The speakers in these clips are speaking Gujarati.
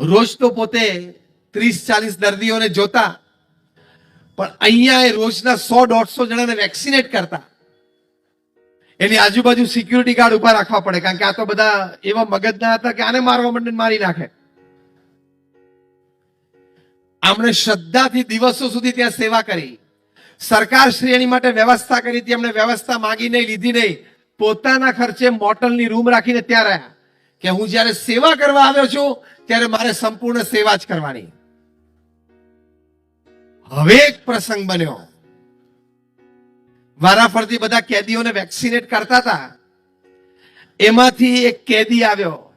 રોજ તો પોતે ત્રીસ, ચાલીસ દર્દીઓને જોતા. પણ અહીંયા એ રોજના સો, દોઢસો જણાને વેક્સિનેટ કરતા. એની આજુબાજુ સિક્યુરિટી ગાર્ડ ઊભા રાખવા પડે, કારણ કે આ તો બધા એવા મગજના હતા કે આને મારવા માંડે મારી નાખે. આમણે શ્રદ્ધાથી દિવસો સુધી ત્યાં સેવા કરી. સરકાર શ્રી એની માટે વ્યવસ્થા કરી હતી, એમણે વ્યવસ્થા માંગી નહીં, લીધી નહીં. પોતાના ખર્ચે મોટલની રૂમ રાખીને ત્યાં રહ્યા. કે હું જ્યારે સેવા કરવા આવ્યો છું, ત્યારે મારે સંપૂર્ણ સેવા જ કરવાની. હવે એક પ્રસંગ બન્યો. વારાફરતી બધા કેદીઓને વેક્સિનેટ કરતા હતા. એમાંથી એક કેદી આવ્યો.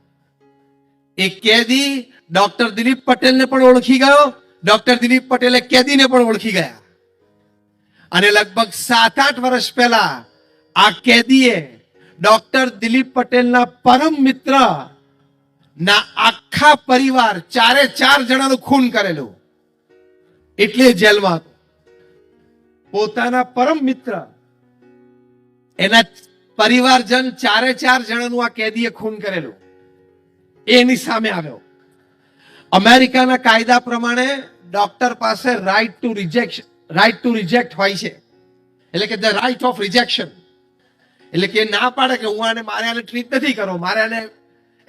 એ કેદી ડોક્ટર દિલીપ પટેલને પણ ઓળખી ગયો. ડોક્ટર દિલીપ પટેલે કેદીને પણ ઓળખી ગયા. અને લગભગ સાત આઠ વર્ષ પહેલા આ કેદીએ ડોક્ટર દિલીપ પટેલના પરમ મિત્ર ના આખા પરિવાર ચારે ચાર જણાનું ખૂન કરેલું. એટલે જેલમાં હતો. પોતાના પરમ મિત્ર એના પરિવારજન ચારે ચાર જણાનું આ કેદીએ ખૂન કરેલું. એની સામે આવ્યો. અમેરિકાના કાયદા પ્રમાણે ડોક્ટર પાસે right to rejection right to reject હોય છે. એટલે કે ધ રાઈટ ઓફ રિજેક્શન એટલે કે ના પાડે કે હું આને મારે આને ટ્રીટ નથી કરો મારે આને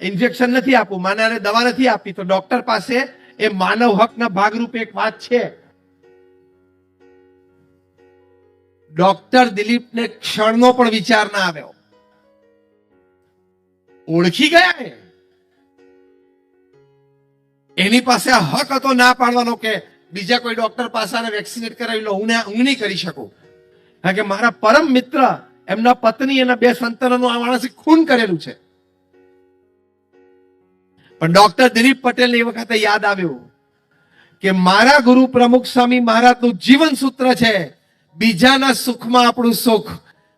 ઇન્જેક્શન નથી આપવું. મારે આને દવા નથી આપવી. તો ડોક્ટર પાસે એ માનવ હકના ભાગરૂપે એક વાત છે. ડોક્ટર દિલીપને ક્ષણનો પણ વિચાર ના આવ્યો. ઓળખી ગયા એની પાસે આ હક હતો ના પાડવાનો કે બીજા કોઈ ડોક્ટર પાસે વેક્સિનેટ કરાવી લો. હું હું નહીં કરી શકું. કારણ કે મારા પરમ મિત્ર એમના પત્ની એના બે સંતાનોનું આ માણસે ખૂન કરેલું છે. પણ ડોક્ટર દિલીપ પટેલને એ વખતે યાદ આવ્યું કે મારા ગુરુ પ્રમુખ સ્વામી મહારાજનું જીવન સૂત્ર છે, બીજાના સુખમાં આપણું સુખ,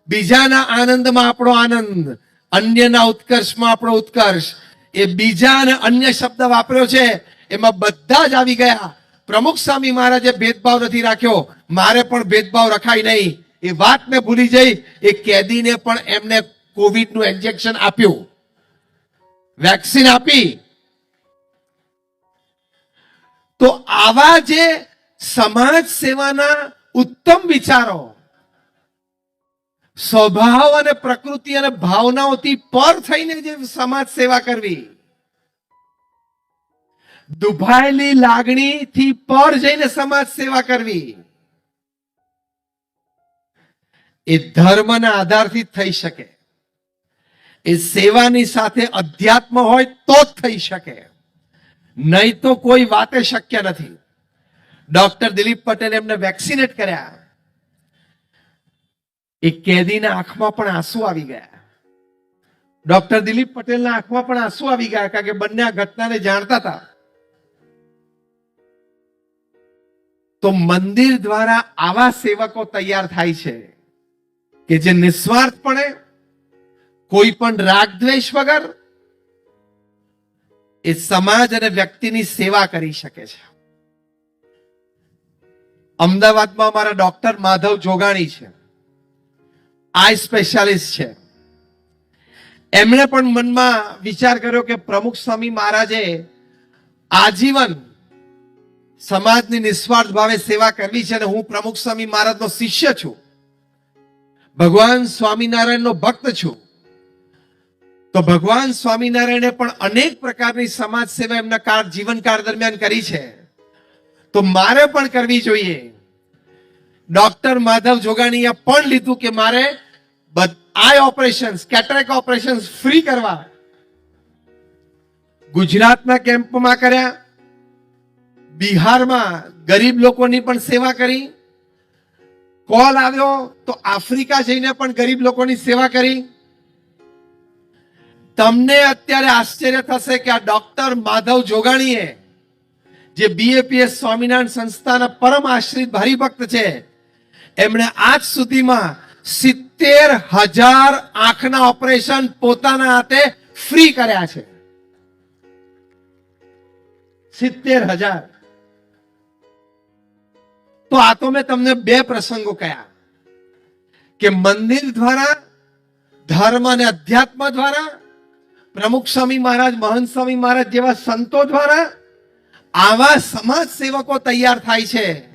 બીજાના આનંદમાં આપણો આનંદ, અન્યના ઉત્કર્ષમાં આપણો ઉત્કર્ષ. એ બીજા અને અન્ય શબ્દ વાપર્યો છે, એમાં બધા જ આવી ગયા. પ્રમુખ સ્વામી મહારાજે ભેદભાવ નથી રાખ્યો. મારે પણ ભેદભાવ રખાય નહીં. એ વાત મેં ભૂલી જઈ, એ કેદીને પણ એમને કોવિડનું ઇન્જેક્શન આપ્યું. વેક્સિન આપી. તો આવા જે સમાજ સેવાના ઉત્તમ વિચારો, સ્વભાવ અને પ્રકૃતિ અને ભાવનાઓથી પર થઈને જે સમાજ સેવા કરવી, દુભાયેલી લાગણીથી પર જઈને સમાજ સેવા કરવી એ ધર્મના આધારથી થઈ શકે. એ સેવાની સાથે અધ્યાત્મ હોય તો જ થઈ શકે. નહીં તો કોઈ વાતે શક્ય નથી. ડોક્ટર દિલીપ પટેલ એમને વેક્સિનેટ કર્યા. એ કેદીના આંખમાં પણ આંસુ આવી ગયા. ડોક્ટર દિલીપ પટેલના આંખમાં પણ આંસુ આવી ગયા, કારણ કે બંને આ ઘટનાને જાણતા હતા. તો મંદિર દ્વારા આવા સેવકો તૈયાર થાય છે. કે જે નિસ્વાર્થપણે કોઈ પણ રાગ દ્વેષ વગર એ સમાજ અને વ્યક્તિની સેવા કરી શકે છે. અમદાવાદમાં અમારા ડોક્ટર માધવ જોગાણી છે. આઈ સ્પેશિયાલિસ્ટ છે. એમણે પણ મનમાં વિચાર કર્યો કે પ્રમુખ સ્વામી મહારાજે આજીવન સમાજની નિસ્વાર્થ ભાવે સેવા કરવી છે અને હું પ્રમુખ સ્વામી મહારાજનો શિષ્ય છું. ભગવાન સ્વામિનારાયણનો ભક્ત છું. તો ભગવાન સ્વામિનારાયણે પણ અનેક પ્રકારની સમાજ સેવા એમના કાળ જીવનકાળ દરમિયાન કરી છે. તો મારે પણ કરવી જોઈએ. ડોક્ટર માધવ જોગાણીએ પણ લીધું કે મારે eye operation cataract operation free કરવા. ગુજરાતના કેમ્પમાં કર્યા. બિહારમાં ગરીબ લોકોની પણ સેવા કરી. કોલ આવ્યો તો આફ્રિકા જઈને પણ ગરીબ લોકોની સેવા કરી. તમને અત્યારે આશ્ચર્ય થશે કે આ ડોક્ટર માધવ જોગાણીએ, જે બીએપીએસ સ્વામિનારાયણ સંસ્થાના પરમ આશ્રિત હરિભક્ત છે, એમણે આજ સુધીમાં સિત્તેર હજાર આંખના ઓપરેશન પોતાના હાથે ફ્રી કર્યા છે. સિત્તેર હજાર. તો આ તો મેં તમને બે પ્રસંગો કયા. કે મંદિર દ્વારા, ધર્મ અને અધ્યાત્મ દ્વારા, પ્રમુખ સ્વામી મહારાજ, મહંત સ્વામી મહારાજ જેવા સંતો દ્વારા આવા સમાજ સેવકો તૈયાર થાય છે.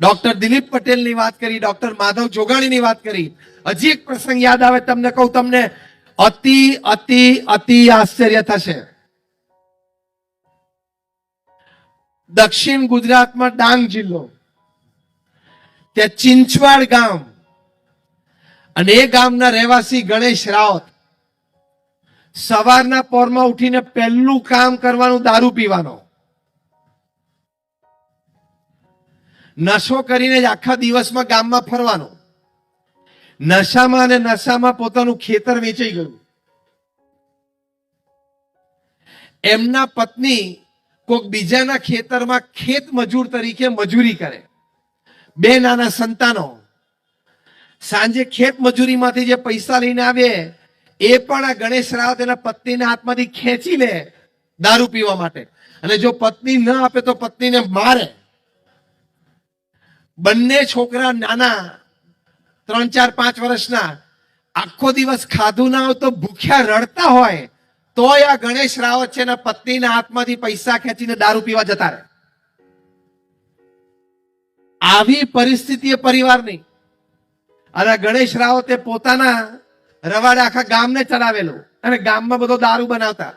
ડોક્ટર દિલીપ પટેલની વાત કરી, ડોક્ટર માધવ જોગાણીની વાત કરી. હજી એક પ્રસંગ યાદ આવે તમને કહું તમને, અતિ અતિ અતિ આશ્ચર્ય થશે. દક્ષિણ ગુજરાતમાં ડાંગ જિલ્લો. ત્યાં ચિંચવાડ ગામ. અને એ ગામના રહેવાસી ગણેશ રાવત સવારના પોરમાં ઉઠીને પહેલું કામ કરવાનું દારૂ પીવાનો. નશો કરીને જ આખા દિવસમાં ગામમાં ફરવાનો. નશામાં અને નશામાં પોતાનું ખેતર વેચાઈ ગયું. એમના પત્ની કોઈક બીજાના ખેતરમાં ખેત મજૂર તરીકે મજૂરી કરે. બે નાના સંતાનો. સાંજે ખેત મજૂરીમાંથી જે પૈસા લઈને આવે, એ પણ આ ગણેશ રાવત એના પત્નીના હાથમાંથી ખેંચી લે દારૂ પીવા માટે. અને જો પત્ની ન આપે તો પત્નીને મારે. બંને છોકરા નાના, ત્રણ ચાર પાંચ વર્ષના, આખો દિવસ ખાધું ના હોય તો ભૂખ્યા રડતા હોય, તોય આ ગણેશ રાવત છે એના પત્નીના હાથમાંથી પૈસા ખેંચીને દારૂ પીવા જતા રહે. આવી પરિસ્થિતિ પરિવારની અને ગણેશ રાવતે પોતાના રવાડે આખા ગામને ચલાવેલું અને ગામમાં બધો દારૂ બનાવતા.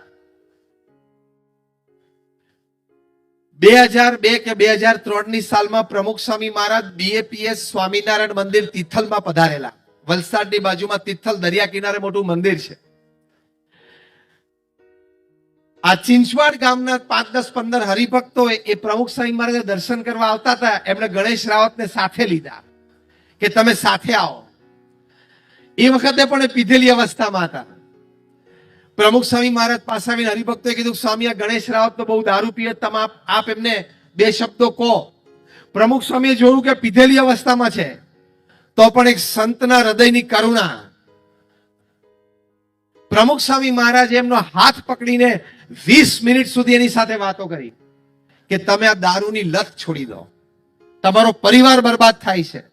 બે હજાર બે કે બે હજાર ત્રણની સાલમાં પ્રમુખ સ્વામી મહારાજ બીએપીએસ સ્વામિનારાયણ મંદિર તિથલમાં પધારેલા. વલસાડની બાજુમાં તિથલ દરિયા કિનારે મોટું મંદિર છે. આ ચિંચવાડ ગામના પાંચ, દસ, પંદર હરિભક્તો એ પ્રમુખ સ્વામી મહારાજે દર્શન કરવા આવતા હતા. એમણે ગણેશ રાવતને સાથે લીધા કે તમે સાથે આવો. એ વખતે પણ પીધેલી અવસ્થામાં હતા. પ્રમુખ સ્વામી મહારાજ પાસે આવીને હરિભક્તોએ કીધું, સ્વામી, આ ગણેશ રાવત તો બહુ દારૂ પીએ, તમે આપ એમને બે શબ્દો કહો. પ્રમુખ સ્વામીએ જોયું કે પીધેલી અવસ્થામાં છે. તો પણ એક સંતના હૃદયની કરુણા. પ્રમુખ સ્વામી મહારાજ એમનો હાથ પકડીને વીસ મિનિટ સુધી એની સાથે વાતો કરી કે તમે આ દારૂની લત છોડી દો. તમારો પરિવાર બરબાદ થાય છે.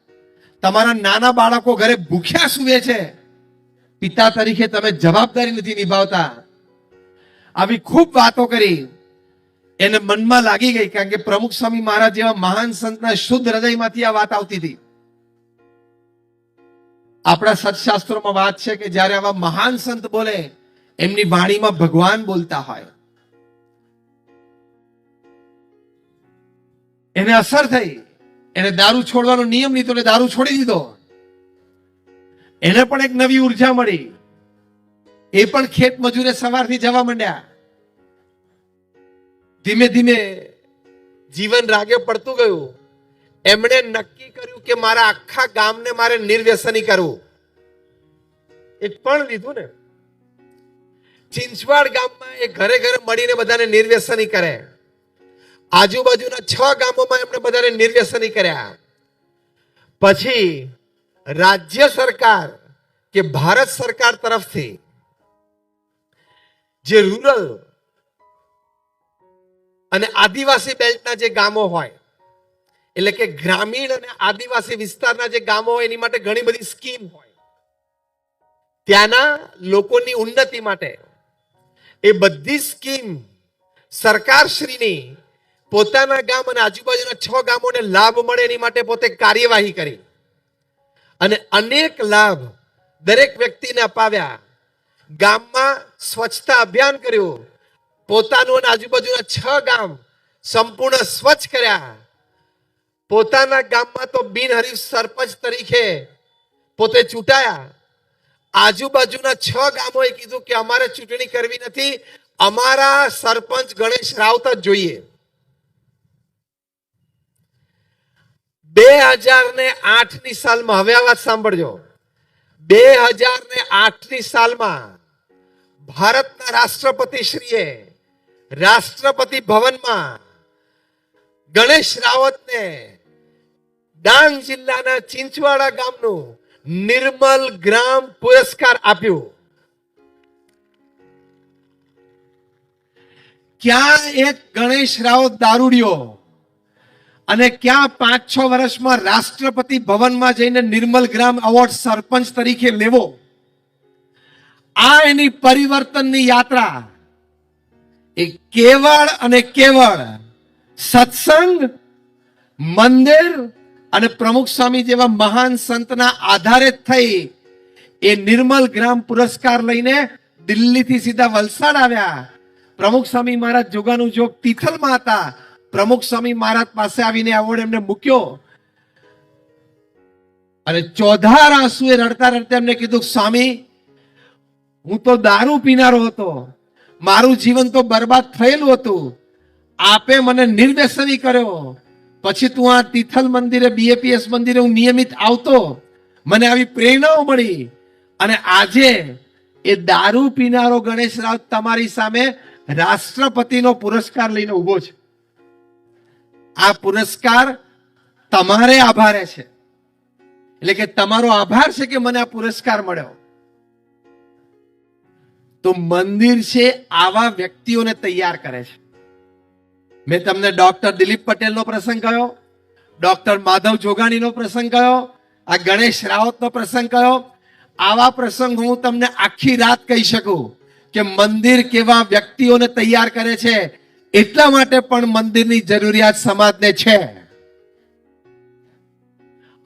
તમારા નાના બાળકો ઘરે ભૂખ્યા સૂવે છે. પિતા તરીકે તમે જવાબદારી નથી નિભાવતા. આવી ખૂબ વાતો કરી. એને મનમાં લાગી ગઈ કારણ કે પ્રમુખ સ્વામી મહારાજ જેવા મહાન સંતના શુદ્ધ હૃદયમાંથી આ વાત આવતી હતી. આપણા સત્શાસ્ત્રોમાં વાત છે કે જ્યારે આવા મહાન સંત બોલે એમની વાણીમાં ભગવાન બોલતા હોય. એને અસર થઈ. એને દારૂ છોડવાનો નિયમ લીધો એટલે દારૂ છોડી દીધો. એને પણ એક નવી ઊર્જા મળી. એ પણ ખેત મજૂરે સવારથી જવા માંડ્યા. ધીમે ધીમે જીવન રાગે પડતું ગયું. એમણે નક્કી કર્યું કે મારા આખા ગામને મારે નિર્વ્યસની કરવું એક પણ લીધું ને. ચિંચવાડ ગામમાં એ ઘરે ઘરે મળીને બધાને નિર્વ્યસની કરે. આજુબાજુના છ ગામોમાં એમણે બધાને નિર્વ્યસની કર્યા. પછી રાજ્ય સરકાર કે ભારત સરકાર તરફથી જે રૂરલ અને આદિવાસી બેલ્ટના જે ગામો હોય, એટલે કે ગ્રામીણ અને આદિવાસી વિસ્તારના જે ગામો હોય, એની માટે ઘણી બધી સ્કીમ હોય. ત્યાંના લોકોની ઉન્નતિ માટે એ બધી સ્કીમ સરકારશ્રીની પોતાના ગામ અને આજુબાજુના છ ગામોને લાભ મળે એની માટે પોતે કાર્યવાહી કરી. અને અનેક લાભ દરેક વ્યક્તિને અપાવ્યા. ગામમાં સ્વચ્છતા અભિયાન કર્યું. પોતાનું અને આજુબાજુના છ ગામ સંપૂર્ણ સ્વચ્છ કર્યા. પોતાના ગામમાં તો બિનહરીફ સરપંચ તરીકે પોતે ચૂંટાયા. આજુબાજુના છ ગામોએ કીધું કે અમારે ચૂંટણી કરવી નથી. અમારા સરપંચ ગણેશ રાવત જ જોઈએ. બે હજાર ને આઠની સાલમાં, હવે આ વાત સાંભળજો. બે હજાર ને આઠની સાલમાં ભારતના રાષ્ટ્રપતિ શ્રીએ રાષ્ટ્રપતિ ભવનમાં ગણેશ રાવતને ડાંગ જિલ્લાના ચિંચવાડા ગામનું નિર્મલ ગ્રામ પુરસ્કાર આપ્યો. ક્યાં એક ગણેશ રાવ દારૂડિયો અને ક્યાં પાંચ છ વર્ષમાં રાષ્ટ્રપતિ ભવનમાં જઈને નિર્મલ ગ્રામ એવોર્ડ સરપંચ તરીકે લેવો? આ એની પરિવર્તનની યાત્રા એ કેવળ અને કેવળ સત્સંગ, મંદિર અને પ્રમુખ સ્વામી જેવા મહાન સંતના આધારે થઈ એ નિર્મલ ગ્રામ પુરસ્કાર લઈને દિલ્હીથી સીધા વલસાડ આવ્યા. પ્રમુખ સ્વામી મહારાજ જોગાનું જોગ તિથલમાં હતા પ્રમુખ સ્વામી મહારાજ પાસે આવીને એવોર્ડ એમને મૂક્યો. અને ચોધાર આંસુએ રડતા રડતા એમને કીધું, સ્વામી, હું તો દારૂ પીનારો હતો. મારું જીવન તો બરબાદ થયેલું હતું. આપે મને નિર્વ્યસની કર્યો. પછી તું આ તિથલ મંદિરે બીએપીએસ મંદિરે હું નિયમિત આવતો, મને આવી પ્રેરણાઓ મળી. અને આજે એ દારૂ પીનારો ગણેશ રાવ તમારી સામે રાષ્ટ્રપતિનો પુરસ્કાર લઈને ઊભો છે. આ પુરસ્કાર તમારે આભારે છે. એટલે કે તમારો આભાર છે કે મને આ પુરસ્કાર મળ્યો. તો મંદિર છે, આવા વ્યક્તિઓને તૈયાર કરે છે. મેં તમને ડોક્ટર દિલીપ પટેલનો પ્રસંગ કયો ડોક્ટર માધવ જોગાણીનો પ્રસંગ કયો આ ગણેશ રાવતનો પ્રસંગ કયો આવા પ્રસંગ હું તમને આખી રાત કહી શકું કે મંદિર કેવા વ્યક્તિઓને તૈયાર કરે છે, એટલા માટે પણ મંદિરની જરૂરિયાત સમાજને છે.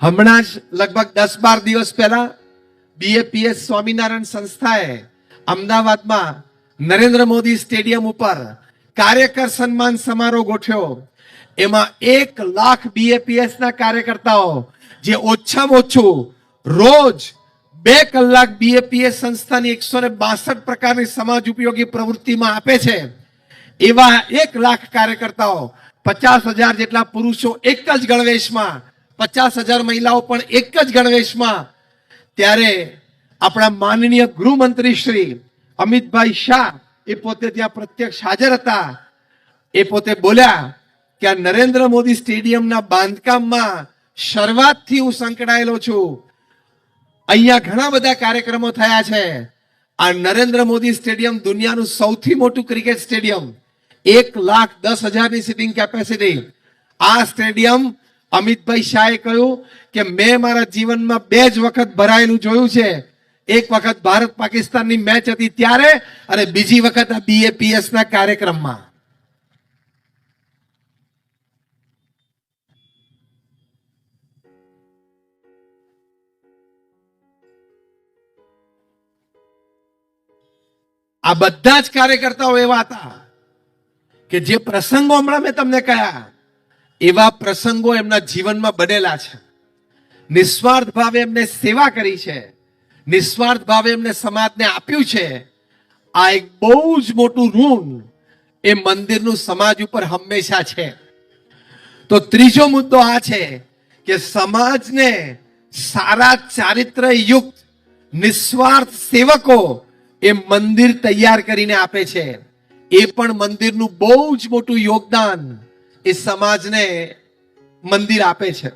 હમણાં જ લગભગ દસ બાર દિવસ પહેલા બીએપીએસ સ્વામિનારાયણ સંસ્થાએ અમદાવાદમાં નરેન્દ્ર મોદી સ્ટેડિયમ ઉપર કાર્યકર સન્માન સમારોહ ગોઠવ્યો. એમાં એક લાખ બીએપીએસ ના કાર્યકર્તાઓ, જે ઓછામાં ઓછું રોજ બે કલાક બીએપીએસ સંસ્થાની એકસો ને બાસઠ પ્રકારની સમાજ ઉપયોગી પ્રવૃત્તિમાં આપે છે. એવા એક લાખ કાર્યકર્તાઓ, પચાસ હજાર જેટલા પુરુષો એક જ ગણવેશમાં, પચાસ હજાર મહિલાઓ પણ એક જ ગણવેશમાં. ત્યારે આપણા માનનીય ગૃહમંત્રી શ્રી અમિતભાઈ શાહ એ પોતે ત્યાં પ્રત્યક્ષ હાજર હતા. એ પોતે બોલ્યા કે આ નરેન્દ્ર મોદી સ્ટેડિયમના બાંધકામમાં શરૂઆતથી હું સંકળાયેલો છું. અહીંયા ઘણા બધા કાર્યક્રમો થયા છે. આ નરેન્દ્ર મોદી સ્ટેડિયમ દુનિયાનું સૌથી મોટું ક્રિકેટ સ્ટેડિયમ. એક લાખ દસ હજારની સિટિંગ કેપેસિટી આ સ્ટેડિયમ અમિતભાઈ શાહે કહ્યું કે મેં મારા જીવનમાં બે જ વખત ભરાયેલું જોયું છે. એક વખત ભારત પાકિસ્તાનની મેચ હતી ત્યારે અને બીજી વખત આ બીએપીએસ ના કાર્યક્રમમાં. આ બધા જ કાર્યકર્તાઓ એવા હતા કે જે પ્રસંગો હમણાં મેં તમને કહ્યા એવા પ્રસંગો એમના જીવનમાં બનેલા છે. નિસ્વાર્થ ભાવે એમને સેવા કરી છે. નિસ્વાર્થ ભાવે એમને સમાજને આપ્યું છે, આ એક બહુ જ મોટું ઋણ એ મંદિરનું સમાજ ઉપર હંમેશા છે. તો ત્રીજો મુદ્દો આ છે કે સમાજને સારા ચારિત્ર યુક્ત નિસ્વાર્થ સેવકો એ મંદિર તૈયાર કરીને આપે છે. એ પણ મંદિરનું બહુ જ મોટું યોગદાન એ સમાજને મંદિર આપે છે.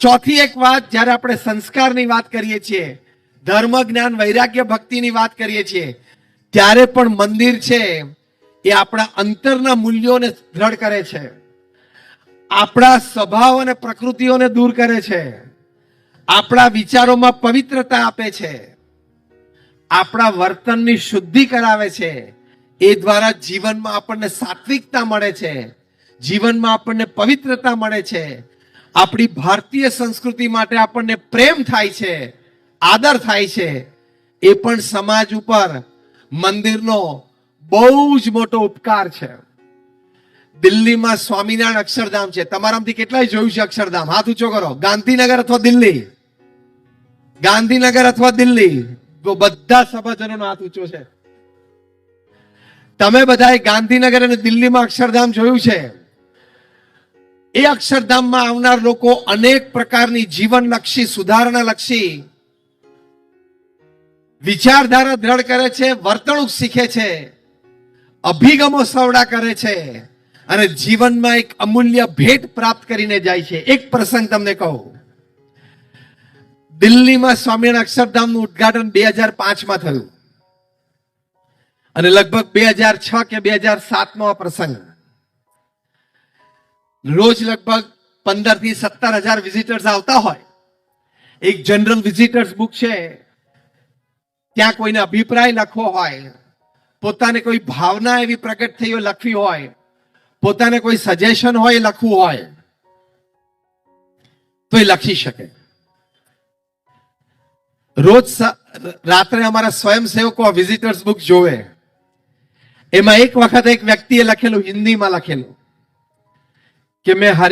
ચોથી એક વાત, જ્યારે આપણે સંસ્કારની વાત કરીએ છીએ ધર્મ, જ્ઞાન, વૈરાગ્ય, ભક્તિની વાત કરીએ છીએ. ત્યારે પણ મંદિર છે એ આપણા અંતરના મૂલ્યોને દ્રઢ કરે છે. આપણા સ્વભાવ અને પ્રકૃતિઓને દૂર કરે છે. આપણા વિચારોમાં પવિત્રતા આપે છે. આપણા વર્તનની શુદ્ધિ કરાવે છે. એ દ્વારા જીવનમાં આપણને સાત્વિકતા મળે છે. જીવનમાં આપણને પવિત્રતા મળે છે. આપણી ભારતીય સંસ્કૃતિ માટે આપણને પ્રેમ થાય છે. આદર થાય છે, એ પણ સમાજ ઉપર મંદિરનો બહુ જ મોટો ઉપકાર છે. દિલ્હીમાં સ્વામિનારાયણ અક્ષરધામ છે. તમારામાંથી કેટલાય જોયું છે અક્ષરધામ? હાથ ઊંચો કરો. ગાંધીનગર અથવા દિલ્હી? ગાંધીનગર અથવા દિલ્હી? તો બધા સભાજનોનો હાથ ઊંચો છે. તમે બધાએ ગાંધીનગર અને દિલ્હીમાં અક્ષરધામ જોયું છે. એ અક્ષરધામમાં આવનાર લોકો અનેક પ્રકારની જીવનલક્ષી, સુધારણાલક્ષી વિચારધારા દ્રઢ કરે છે, વર્તણૂક શીખે છે, અભિગમો સવડા કરે છે અને જીવનમાં એક અમૂલ્ય ભેટ પ્રાપ્ત કરીને જાય છે. એક પ્રસંગ તમને કહું. દિલ્હીમાં સ્વામિનારાયણ અક્ષરધામનું ઉદ્ઘાટન બે હજાર પાંચમાં થયું. અને લગભગ બે હજાર છ કે બે હજાર સાતનો આ પ્રસંગ. રોજ લગભગ પંદરથી સત્તર હજાર વિઝિટર્સ આવતા હોય. એક જનરલ વિઝિટર્સ બુક છે. ત્યાં કોઈને અભિપ્રાય લખવો હોય, પોતાને કોઈ ભાવના એવી પ્રગટ થઈ હોય, લખવી હોય, પોતાને કોઈ સજેશન હોય લખવું હોય, તો એ લખી શકે. રોજ રાત્રે અમારા સ્વયંસેવકો વિઝિટર્સ બુક જોવે. એમાં એક વખત એક વ્યક્તિએ લખેલું, હિન્દીમાં લખેલું, કે મેં હર